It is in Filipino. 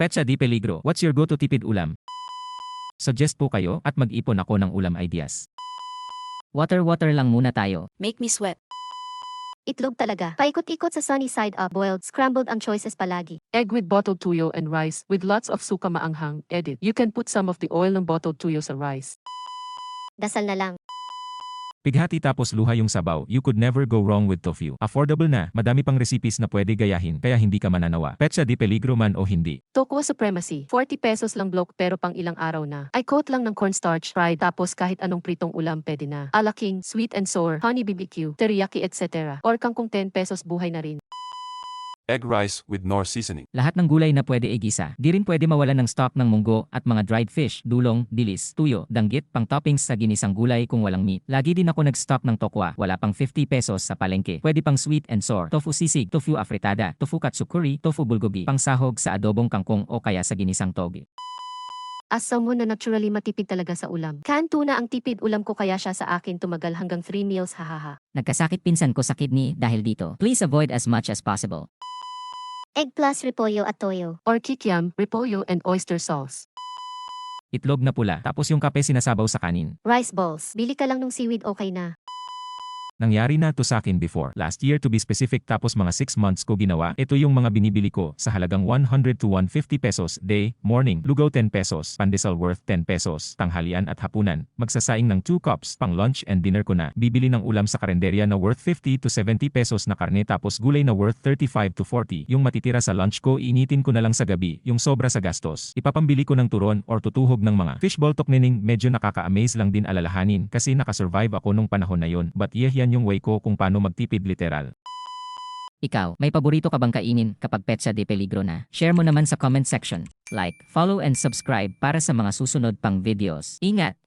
Petsa di peligro. What's your go-to tipid ulam? Suggest po kayo at mag-ipon ako ng ulam ideas. Water-water lang muna tayo. Make me sweat. Itlog talaga. Paikot-ikot sa sunny side up, boiled, scrambled ang choices palagi. Egg with bottled tuyo and rice with lots of suka maanghang. Edit. You can put some of the oil ng bottled tuyo sa rice. Dasal na lang. Pighati tapos luha yung sabaw, you could never go wrong with tofu. Affordable na, madami pang recipes na pwede gayahin, kaya hindi ka mananawa. Petsa di peligro man o hindi. Tokwa Supremacy. 40 pesos lang block pero pang ilang araw na. I coat lang ng cornstarch, fried, tapos kahit anong pritong ulam pwede na. Alaking, sweet and sour, honey BBQ, teriyaki etc. Or kangkong 10 pesos buhay na rin. Egg rice with nor seasoning. Lahat ng gulay na pwede igisa. Di rin pwede mawalan ng stock ng munggo at mga dried fish, dulong, dilis, tuyo, danggit, pang toppings sa ginisang gulay kung walang meat. Lagi din ako nag-stock ng tokwa, wala pang 50 pesos sa palengke. Pwede pang sweet and sour, tofu sisig, tofu afritada, tofu katsukuri, tofu bulgogi, pang sahog sa adobong kangkong o kaya sa ginisang toge. As someone na naturally matipid talaga sa ulam. Canned tuna ang tipid ulam ko kaya siya sa akin tumagal hanggang 3 meals hahaha. Nagkasakit pinsan ko sa kidney dahil dito. Please avoid as much as possible. Egg plus repolyo at toyo. Or kikiam, repolyo and oyster sauce. Itlog na pula, tapos yung kape sinasabaw sa kanin. Rice balls. Bili ka lang ng seaweed okay na. Nangyari na to sa akin before. Last year to be specific tapos mga 6 months ko ginawa. Ito yung mga binibili ko sa halagang 100 to 150 pesos day, morning, lugaw 10 pesos, pandesal worth 10 pesos, tanghalian at hapunan. Magsasaing ng 2 cups pang lunch and dinner ko na. Bibili ng ulam sa karinderya na worth 50 to 70 pesos na karne tapos gulay na worth 35 to 40. Yung matitira sa lunch ko iinitin ko na lang sa gabi, yung sobra sa gastos. Ipapambili ko ng turon or tutuhog ng mga fishball toknening medyo nakaka-amaze lang din alalahanin kasi nakasurvive ako nung panahon na yon. But yeah yan yung way ko kung paano magtipid literal. Ikaw, may paborito ka bang kainin kapag petsa de peligro na? Share mo naman sa comment section. Like, follow and subscribe para sa mga susunod pang videos. Ingat!